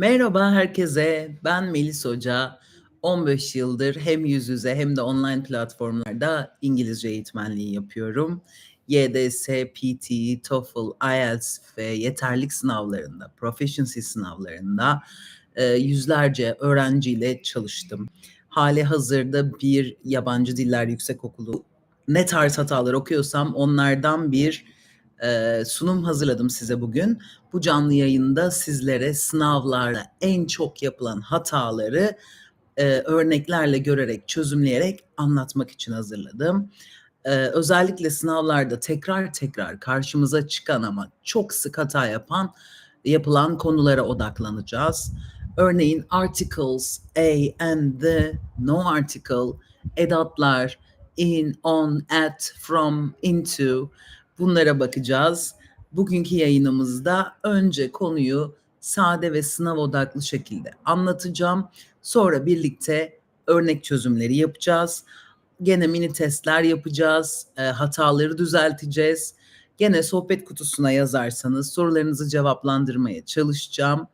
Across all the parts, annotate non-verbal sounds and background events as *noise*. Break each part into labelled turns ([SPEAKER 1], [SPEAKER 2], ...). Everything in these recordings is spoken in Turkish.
[SPEAKER 1] Merhaba herkese. Ben Melis Hoca. 15 yıldır hem yüz yüze hem de online platformlarda İngilizce eğitmenliği yapıyorum. YDS, PT, TOEFL, IELTS ve yeterlik sınavlarında, proficiency sınavlarında e, yüzlerce öğrenciyle çalıştım. Hali hazırda bir yabancı diller yüksekokulu ne tarz hatalar okuyorsam onlardan bir sunum hazırladım size bugün. Bu canlı yayında sizlere sınavlarda en çok yapılan hataları örneklerle görerek, çözümleyerek anlatmak için hazırladım. Özellikle sınavlarda tekrar tekrar karşımıza çıkan ama çok sık hata yapan yapılan konulara odaklanacağız. Örneğin articles, a and the, no article, edatlar, in, on, at, from, into bunlara bakacağız. Bugünkü yayınımızda önce konuyu sade ve sınav odaklı şekilde anlatacağım. Sonra birlikte örnek çözümleri yapacağız. Gene mini testler yapacağız. E, hataları düzelteceğiz. Gene sohbet kutusuna yazarsanız sorularınızı cevaplandırmaya çalışacağım.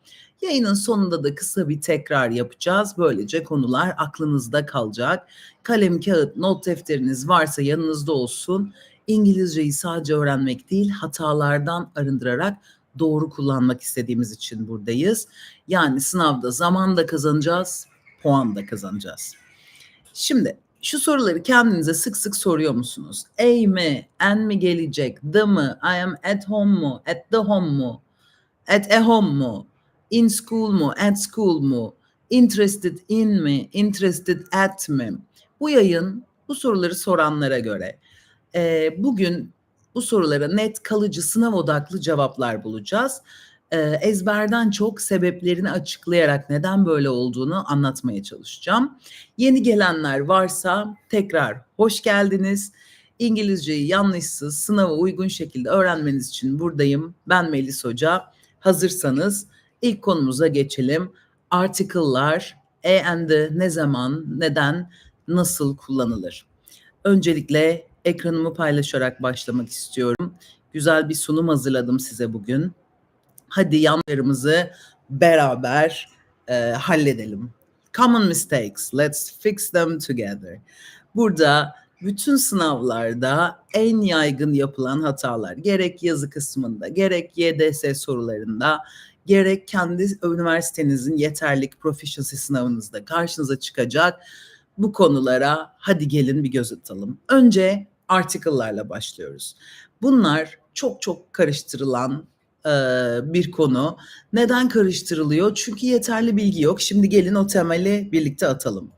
[SPEAKER 1] Yayının sonunda da kısa bir tekrar yapacağız. Böylece konular aklınızda kalacak. Kalem, kağıt, not defteriniz varsa yanınızda olsun. İngilizceyi sadece öğrenmek değil, hatalardan arındırarak doğru kullanmak istediğimiz için buradayız. Yani sınavda zaman da kazanacağız, puan da kazanacağız. Şimdi şu soruları kendinize sık sık soruyor musunuz? A mi, N mi gelecek, the mı, I am at home mu, at the home mu, at a home mu, in school mu, at school mu, interested in mi, interested at mi? Bu yayın bu soruları soranlara göre e, bugün bu sorulara net kalıcı sınav odaklı cevaplar bulacağız. E, ezberden çok sebeplerini açıklayarak neden böyle olduğunu anlatmaya çalışacağım. Yeni gelenler varsa tekrar hoş geldiniz. İngilizceyi yanlışsız, sınava uygun şekilde öğrenmeniz için buradayım. Ben Melis Hoca. Hazırsanız ilk konumuza geçelim. Article'lar, e and the ne zaman, neden, nasıl kullanılır? Öncelikle ekranımı paylaşarak başlamak istiyorum. Güzel bir sunum hazırladım size bugün. Hadi yanlarımızı beraber e, halledelim. Common mistakes, let's fix them together. Burada bütün sınavlarda en yaygın yapılan hatalar gerek yazı kısmında gerek YDS sorularında gerek kendi üniversitenizin yeterlik proficiency sınavınızda karşınıza çıkacak bu konulara hadi gelin bir göz atalım. Önce article'larla başlıyoruz. Bunlar çok çok karıştırılan e, bir konu. Neden karıştırılıyor? Çünkü yeterli bilgi yok. Şimdi gelin o temeli birlikte atalım.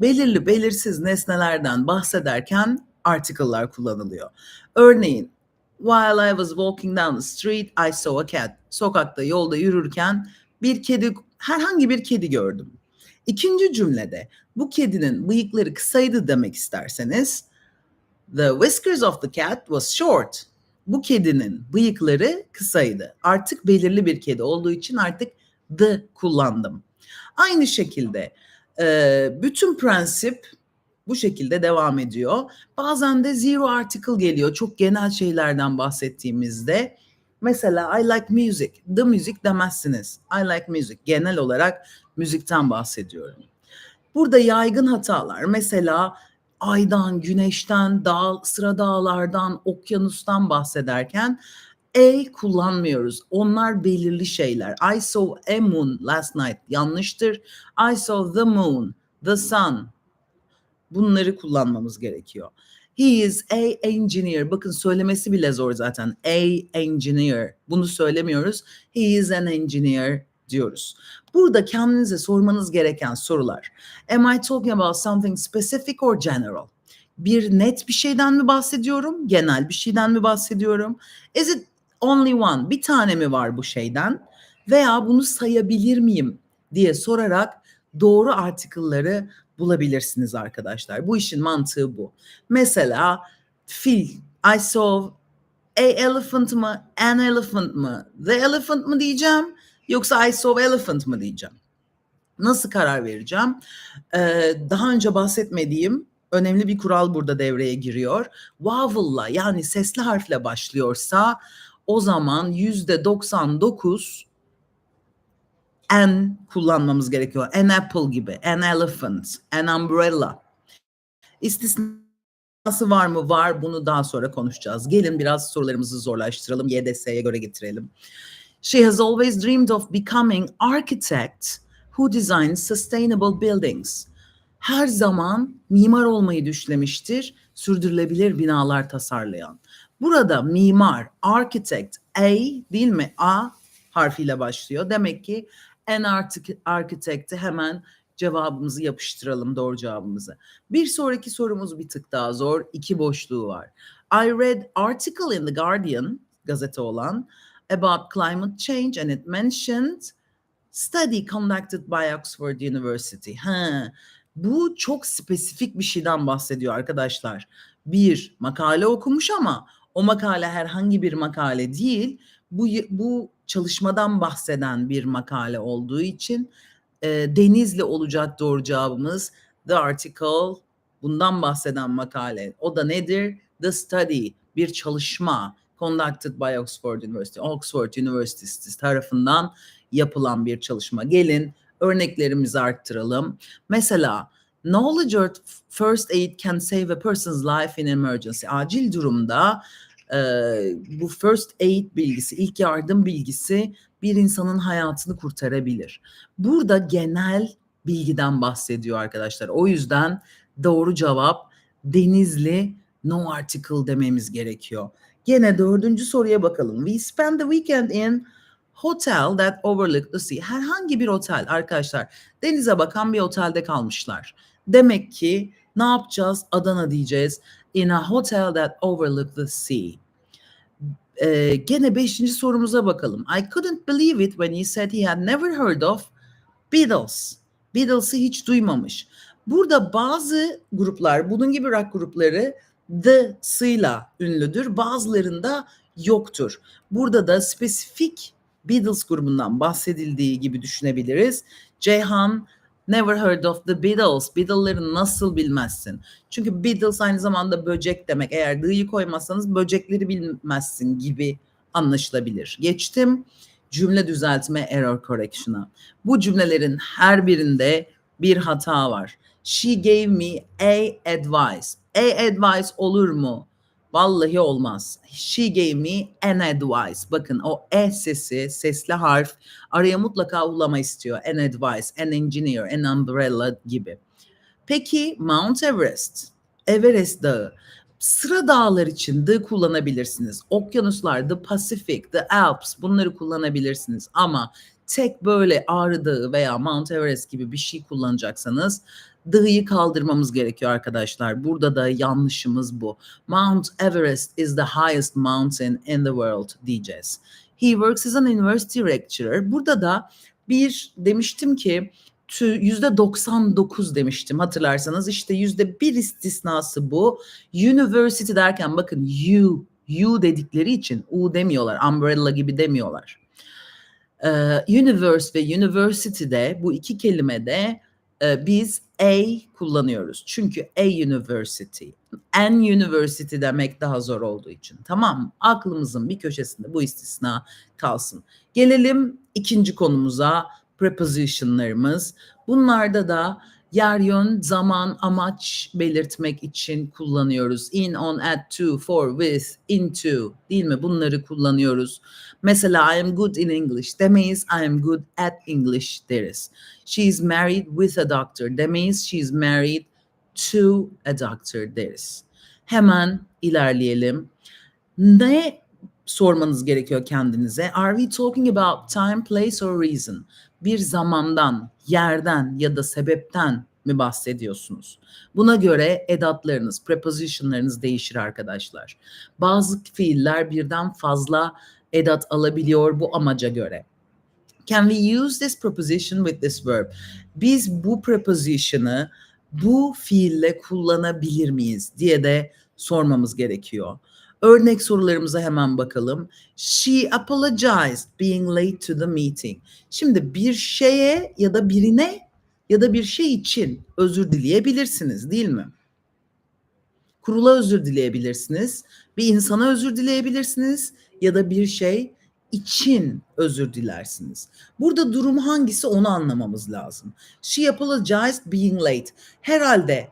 [SPEAKER 1] Belirli belirsiz nesnelerden bahsederken article'lar kullanılıyor. Örneğin While I was walking down the street, I saw a cat. Sokakta yolda yürürken bir kedi, herhangi bir kedi gördüm. İkinci cümlede bu kedinin bıyıkları kısaydı demek isterseniz The whiskers of the cat was short. Bu kedinin bıyıkları kısaydı. Artık belirli bir kedi olduğu için artık the kullandım. Aynı şekilde e, bütün prensip bu şekilde devam ediyor. Bazen de zero article geliyor. Çok genel şeylerden bahsettiğimizde. Mesela I like music. The music demezsiniz. I like music. Genel olarak müzikten bahsediyorum. Burada yaygın hatalar mesela aydan, güneşten, dağ, sıra dağlardan, okyanustan bahsederken A kullanmıyoruz. Onlar belirli şeyler. I saw a moon last night. Yanlıştır. I saw the moon, the sun. Bunları kullanmamız gerekiyor. He is a engineer. Bakın söylemesi bile zor zaten. A engineer. Bunu söylemiyoruz. He is an engineer diyoruz. Burada kendinize sormanız gereken sorular. Am I talking about something specific or general? Bir net bir şeyden mi bahsediyorum? Genel bir şeyden mi bahsediyorum? Is it only one? Bir tane mi var bu şeyden? Veya bunu sayabilir miyim diye sorarak doğru article'ları bulabilirsiniz arkadaşlar. Bu işin mantığı bu. Mesela fil, I saw a elephant mı, an elephant mı, the elephant mı diyeceğim Yoksa I saw elephant mı diyeceğim? Nasıl karar vereceğim? Ee, daha önce bahsetmediğim önemli bir kural burada devreye giriyor. Vowel'la yani sesli harfle başlıyorsa o zaman yüzde 99 an kullanmamız gerekiyor. An apple gibi, an elephant, an umbrella. İstisnası var mı? Var. Bunu daha sonra konuşacağız. Gelin biraz sorularımızı zorlaştıralım. YDS'ye göre getirelim. She has always dreamed of becoming architect who designs sustainable buildings. Her zaman mimar olmayı düşlemiştir. Sürdürülebilir binalar tasarlayan. Burada mimar, architect, A değil mi? A harfiyle başlıyor. Demek ki en architect- architect'i hemen cevabımızı yapıştıralım doğru cevabımızı. Bir sonraki sorumuz bir tık daha zor. İki boşluğu var. I read article in the Guardian gazete olan about climate change and it mentioned study conducted by Oxford University. Ha, bu çok spesifik bir şeyden bahsediyor arkadaşlar. Bir makale okumuş ama o makale herhangi bir makale değil. Bu bu çalışmadan bahseden bir makale olduğu için e, Denizli olacak doğru cevabımız. The article bundan bahseden makale. O da nedir? The study bir çalışma conducted by Oxford University. Oxford University tarafından yapılan bir çalışma. Gelin örneklerimizi arttıralım. Mesela knowledge or first aid can save a person's life in emergency. Acil durumda e, bu first aid bilgisi, ilk yardım bilgisi bir insanın hayatını kurtarabilir. Burada genel bilgiden bahsediyor arkadaşlar. O yüzden doğru cevap Denizli no article dememiz gerekiyor. Gene dördüncü soruya bakalım. We spent the weekend in hotel that overlooked the sea. Herhangi bir otel arkadaşlar. Denize bakan bir otelde kalmışlar. Demek ki ne yapacağız? Adana diyeceğiz. In a hotel that overlooked the sea. Ee, gene beşinci sorumuza bakalım. I couldn't believe it when he said he had never heard of Beatles. Beatles'ı hiç duymamış. Burada bazı gruplar, bunun gibi rock grupları the sıyla ünlüdür. Bazılarında yoktur. Burada da spesifik Beatles grubundan bahsedildiği gibi düşünebiliriz. Ceyhan never heard of the Beatles. Beatles'ları nasıl bilmezsin? Çünkü Beatles aynı zamanda böcek demek. Eğer dı'yı koymazsanız böcekleri bilmezsin gibi anlaşılabilir. Geçtim cümle düzeltme error correction'a. Bu cümlelerin her birinde bir hata var. She gave me a advice. A advice olur mu? Vallahi olmaz. She gave me an advice. Bakın o e sesi, sesli harf araya mutlaka ulama istiyor. An advice, an engineer, an umbrella gibi. Peki Mount Everest, Everest Dağı. Sıra dağlar için the kullanabilirsiniz. Okyanuslar, the Pacific, the Alps bunları kullanabilirsiniz. Ama tek böyle Ağrı Dağı veya Mount Everest gibi bir şey kullanacaksanız D'yı kaldırmamız gerekiyor arkadaşlar. Burada da yanlışımız bu. Mount Everest is the highest mountain in the world diyeceğiz. He works as an university lecturer. Burada da bir demiştim ki yüzde 99 demiştim hatırlarsanız işte yüzde bir istisnası bu. University derken bakın U, U dedikleri için U demiyorlar. Umbrella gibi demiyorlar. Ee, universe ve university'de bu iki kelimede e, biz A kullanıyoruz. Çünkü A University. An University demek daha zor olduğu için. Tamam mı? Aklımızın bir köşesinde bu istisna kalsın. Gelelim ikinci konumuza prepositionlarımız. Bunlarda da yer yön, zaman, amaç belirtmek için kullanıyoruz. In, on, at, to, for, with, into değil mi? Bunları kullanıyoruz. Mesela I am good in English demeyiz. I am good at English deriz. She is married with a doctor demeyiz. She is married to a doctor deriz. Hemen ilerleyelim. Ne sormanız gerekiyor kendinize? Are we talking about time, place or reason? Bir zamandan, yerden ya da sebepten mi bahsediyorsunuz? Buna göre edatlarınız, prepositionlarınız değişir arkadaşlar. Bazı fiiller birden fazla edat alabiliyor bu amaca göre. Can we use this preposition with this verb? Biz bu preposition'ı bu fiille kullanabilir miyiz diye de sormamız gerekiyor. Örnek sorularımıza hemen bakalım. She apologized being late to the meeting. Şimdi bir şeye ya da birine ya da bir şey için özür dileyebilirsiniz değil mi? Kurula özür dileyebilirsiniz. Bir insana özür dileyebilirsiniz ya da bir şey için özür dilersiniz. Burada durum hangisi onu anlamamız lazım. She apologized being late. Herhalde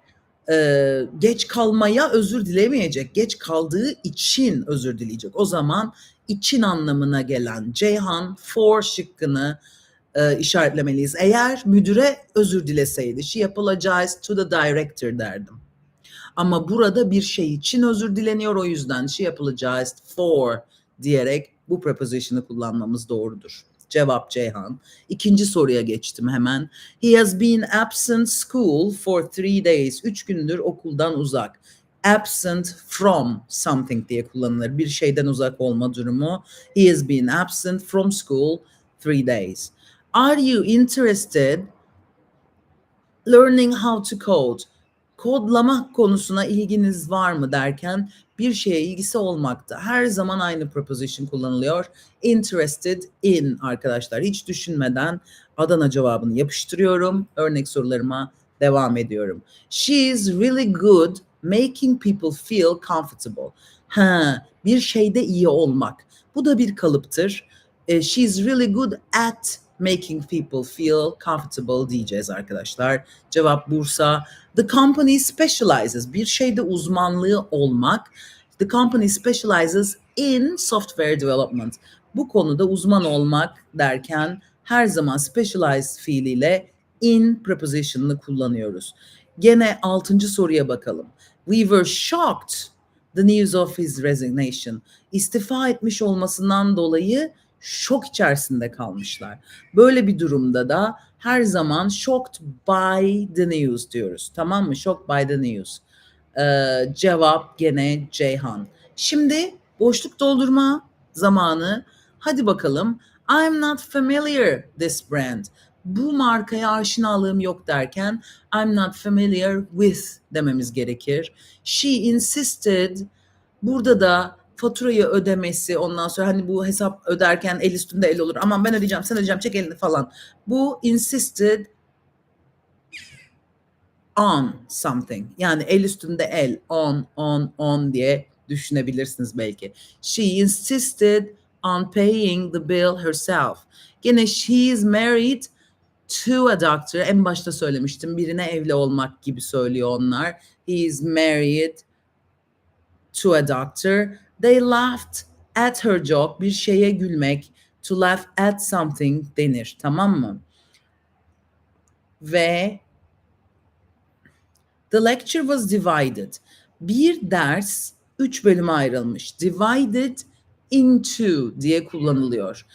[SPEAKER 1] e, geç kalmaya özür dilemeyecek. Geç kaldığı için özür dileyecek. O zaman için anlamına gelen Ceyhan for şıkkını e, işaretlemeliyiz. Eğer müdüre özür dileseydi she apologized to the director derdim. Ama burada bir şey için özür dileniyor o yüzden she apologized for diyerek bu preposition'ı kullanmamız doğrudur. Cevap Ceyhan. İkinci soruya geçtim hemen. He has been absent school for three days. Üç gündür okuldan uzak. Absent from something diye kullanılır. Bir şeyden uzak olma durumu. He has been absent from school three days. Are you interested learning how to code? Kodlama konusuna ilginiz var mı derken bir şeye ilgisi olmakta. Her zaman aynı preposition kullanılıyor. Interested in arkadaşlar. Hiç düşünmeden Adana cevabını yapıştırıyorum. Örnek sorularıma devam ediyorum. She is really good making people feel comfortable. Ha, bir şeyde iyi olmak. Bu da bir kalıptır. E, she is really good at making people feel comfortable diyeceğiz arkadaşlar. Cevap Bursa. The company specializes. Bir şeyde uzmanlığı olmak. The company specializes in software development. Bu konuda uzman olmak derken her zaman specialize fiiliyle in preposition'ını kullanıyoruz. Gene altıncı soruya bakalım. We were shocked the news of his resignation. İstifa etmiş olmasından dolayı şok içerisinde kalmışlar. Böyle bir durumda da her zaman shocked by the news diyoruz. Tamam mı? Shocked by the news. Ee, cevap gene Ceyhan. Şimdi boşluk doldurma zamanı. Hadi bakalım. I'm not familiar this brand. Bu markaya aşinalığım yok derken I'm not familiar with dememiz gerekir. She insisted burada da faturayı ödemesi ondan sonra hani bu hesap öderken el üstünde el olur. Aman ben ödeyeceğim sen ödeyeceğim çek elini falan. Bu insisted on something. Yani el üstünde el on on on diye düşünebilirsiniz belki. She insisted on paying the bill herself. Gene she is married to a doctor. En başta söylemiştim birine evli olmak gibi söylüyor onlar. He is married to a doctor. They laughed at her joke. Bir şeye gülmek. To laugh at something denir. Tamam mı? Ve the lecture was divided. Bir ders üç bölüme ayrılmış. Divided into diye kullanılıyor.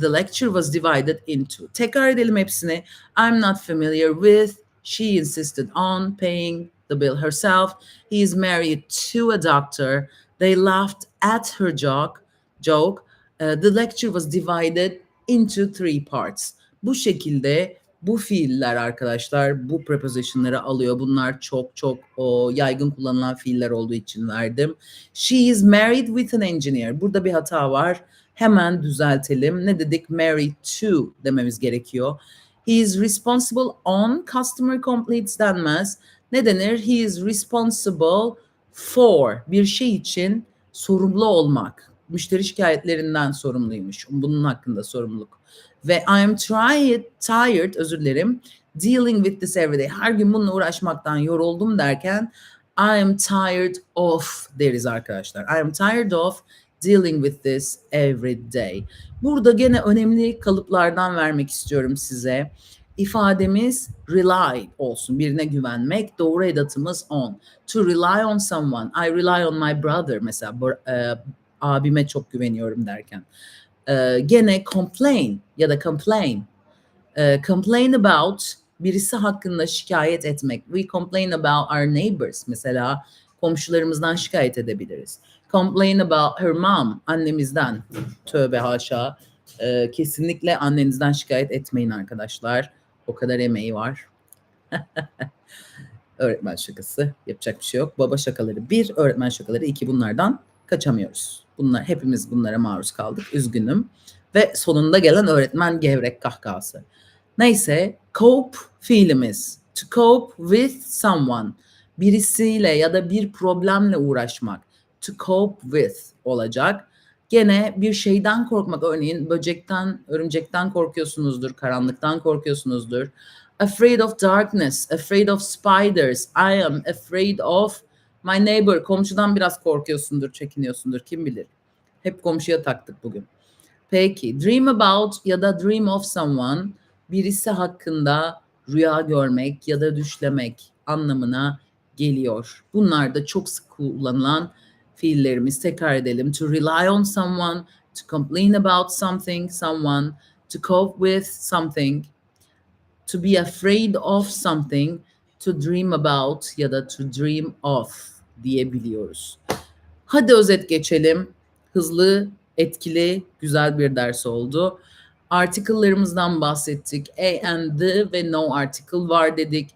[SPEAKER 1] The lecture was divided into. Tekrar edelim hepsini. I'm not familiar with. She insisted on paying the bill herself. He is married to a doctor. They laughed at her joke. Joke. Uh, the lecture was divided into three parts. Bu şekilde bu fiiller arkadaşlar bu prepositionları alıyor. Bunlar çok çok o yaygın kullanılan fiiller olduğu için verdim. She is married with an engineer. Burada bir hata var. Hemen düzeltelim. Ne dedik? Married to dememiz gerekiyor. He is responsible on customer complaints denmez. Ne denir? He is responsible for bir şey için sorumlu olmak. Müşteri şikayetlerinden sorumluymuş. Bunun hakkında sorumluluk. Ve I am tired, tired özür dilerim. Dealing with this every day. Her gün bununla uğraşmaktan yoruldum derken I am tired of deriz arkadaşlar. I am tired of dealing with this every day. Burada gene önemli kalıplardan vermek istiyorum size. İfademiz rely olsun. Birine güvenmek. Doğru edatımız on. To rely on someone. I rely on my brother mesela. E, abime çok güveniyorum derken. E, gene complain ya da complain. E, complain about birisi hakkında şikayet etmek. We complain about our neighbors. Mesela komşularımızdan şikayet edebiliriz. Complain about her mom. Annemizden. Tövbe haşa. E, kesinlikle annenizden şikayet etmeyin arkadaşlar. O kadar emeği var. *laughs* öğretmen şakası. Yapacak bir şey yok. Baba şakaları bir, öğretmen şakaları iki bunlardan kaçamıyoruz. Bunlar hepimiz bunlara maruz kaldık. Üzgünüm. Ve sonunda gelen öğretmen gevrek kahkahası. Neyse cope fiilimiz. To cope with someone. Birisiyle ya da bir problemle uğraşmak. To cope with olacak. Gene bir şeyden korkmak örneğin böcekten, örümcekten korkuyorsunuzdur, karanlıktan korkuyorsunuzdur. Afraid of darkness, afraid of spiders. I am afraid of my neighbor. Komşudan biraz korkuyorsundur, çekiniyorsundur kim bilir. Hep komşuya taktık bugün. Peki dream about ya da dream of someone birisi hakkında rüya görmek ya da düşlemek anlamına geliyor. Bunlar da çok sık kullanılan fiillerimiz. Tekrar edelim. To rely on someone, to complain about something, someone, to cope with something, to be afraid of something, to dream about ya da to dream of diyebiliyoruz. Hadi özet geçelim. Hızlı, etkili, güzel bir ders oldu. Article'larımızdan bahsettik. A and the ve no article var dedik.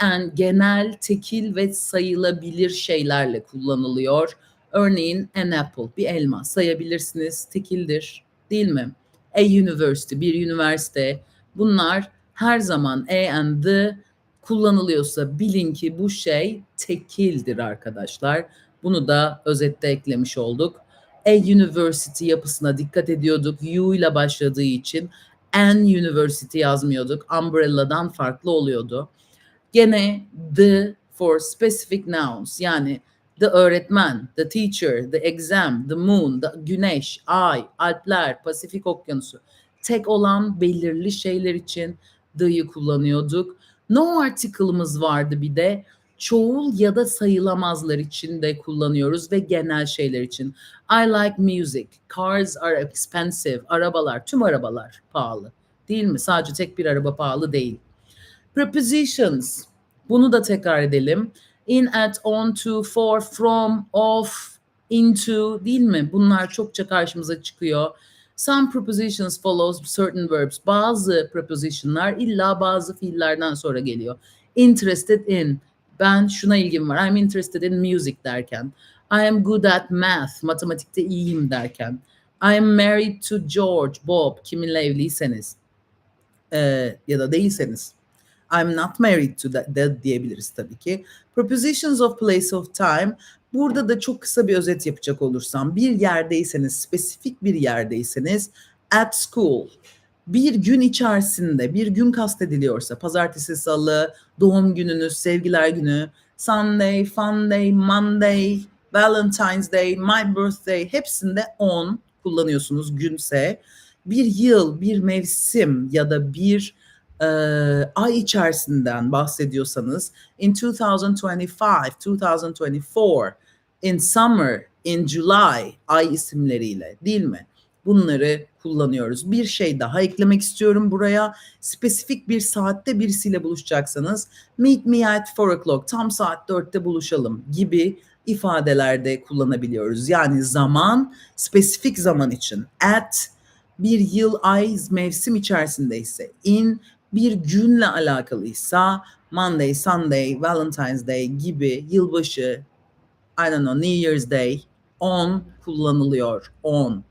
[SPEAKER 1] And genel, tekil ve sayılabilir şeylerle kullanılıyor. Örneğin an apple, bir elma sayabilirsiniz, tekildir değil mi? A university, bir üniversite. Bunlar her zaman A and the kullanılıyorsa bilin ki bu şey tekildir arkadaşlar. Bunu da özette eklemiş olduk. A university yapısına dikkat ediyorduk. U ile başladığı için an university yazmıyorduk. Umbrella'dan farklı oluyordu. Gene the for specific nouns yani the öğretmen, the teacher, the exam, the moon, the güneş, ay, alpler, Pasifik okyanusu. Tek olan belirli şeyler için the'yı kullanıyorduk. No article'ımız vardı bir de. Çoğul ya da sayılamazlar için de kullanıyoruz ve genel şeyler için. I like music. Cars are expensive. Arabalar, tüm arabalar pahalı. Değil mi? Sadece tek bir araba pahalı değil. Prepositions. Bunu da tekrar edelim. In, at, on, to, for, from, of, into değil mi? Bunlar çokça karşımıza çıkıyor. Some prepositions follows certain verbs. Bazı prepositionlar illa bazı fiillerden sonra geliyor. Interested in. Ben şuna ilgim var. I'm interested in music derken. I am good at math. Matematikte iyiyim derken. I am married to George, Bob. Kiminle evliyseniz. Ee, ya da değilseniz. I'm not married to that, that diyebiliriz tabii ki. Prepositions of place of time. Burada da çok kısa bir özet yapacak olursam bir yerdeyseniz, spesifik bir yerdeyseniz at school bir gün içerisinde bir gün kastediliyorsa pazartesi, salı, doğum gününüz, sevgiler günü, Sunday, Fun Day, Monday, Valentine's Day, My Birthday hepsinde on kullanıyorsunuz günse bir yıl, bir mevsim ya da bir e, ay içerisinden bahsediyorsanız in 2025, 2024, in summer, in July ay isimleriyle değil mi? Bunları kullanıyoruz. Bir şey daha eklemek istiyorum buraya. Spesifik bir saatte birisiyle buluşacaksanız meet me at 4 o'clock tam saat 4'te buluşalım gibi ifadelerde kullanabiliyoruz. Yani zaman spesifik zaman için at bir yıl, ay, mevsim içerisindeyse in bir günle alakalıysa Monday, Sunday, Valentine's Day gibi yılbaşı, I don't know, New Year's Day on kullanılıyor. On.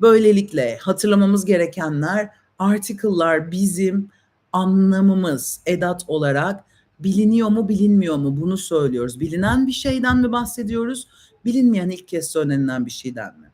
[SPEAKER 1] Böylelikle hatırlamamız gerekenler article'lar bizim anlamımız edat olarak biliniyor mu bilinmiyor mu bunu söylüyoruz. Bilinen bir şeyden mi bahsediyoruz? Bilinmeyen ilk kez söylenilen bir şeyden mi?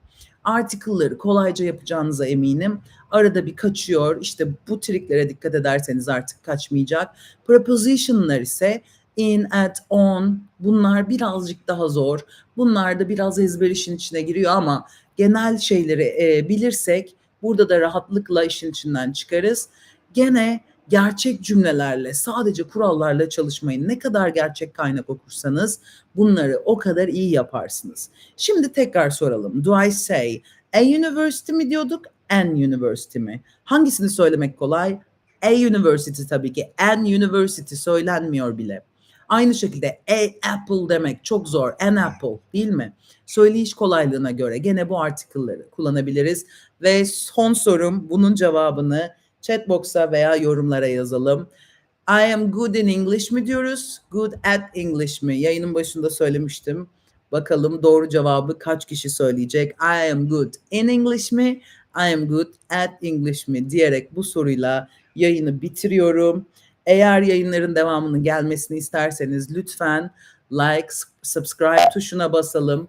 [SPEAKER 1] Article'ları kolayca yapacağınıza eminim. Arada bir kaçıyor. İşte bu triklere dikkat ederseniz artık kaçmayacak. Preposition'lar ise in, at, on bunlar birazcık daha zor. Bunlar da biraz ezber işin içine giriyor ama genel şeyleri e, bilirsek burada da rahatlıkla işin içinden çıkarız. Gene gerçek cümlelerle, sadece kurallarla çalışmayın. Ne kadar gerçek kaynak okursanız bunları o kadar iyi yaparsınız. Şimdi tekrar soralım. Do I say a university mi diyorduk, an university mi? Hangisini söylemek kolay? A university tabii ki. An university söylenmiyor bile. Aynı şekilde a apple demek çok zor. An apple değil mi? Söyleyiş kolaylığına göre gene bu article'ları kullanabiliriz. Ve son sorum bunun cevabını chatbox'a veya yorumlara yazalım. I am good in English mi diyoruz? Good at English mi? Yayının başında söylemiştim. Bakalım doğru cevabı kaç kişi söyleyecek? I am good in English mi? I am good at English mi? Diyerek bu soruyla yayını bitiriyorum. Eğer yayınların devamının gelmesini isterseniz lütfen like, subscribe tuşuna basalım.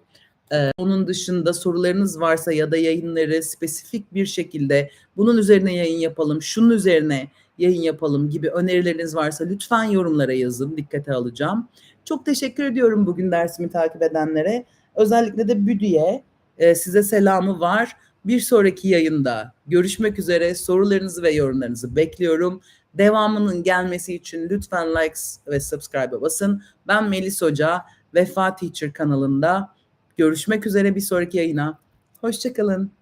[SPEAKER 1] Onun dışında sorularınız varsa ya da yayınları spesifik bir şekilde bunun üzerine yayın yapalım, şunun üzerine yayın yapalım gibi önerileriniz varsa lütfen yorumlara yazın, dikkate alacağım. Çok teşekkür ediyorum bugün dersimi takip edenlere. Özellikle de Büdü'ye size selamı var. Bir sonraki yayında görüşmek üzere. Sorularınızı ve yorumlarınızı bekliyorum. Devamının gelmesi için lütfen likes ve subscribe'a basın. Ben Melis Hoca, Vefa Teacher kanalında görüşmek üzere bir sonraki yayına. Hoşçakalın.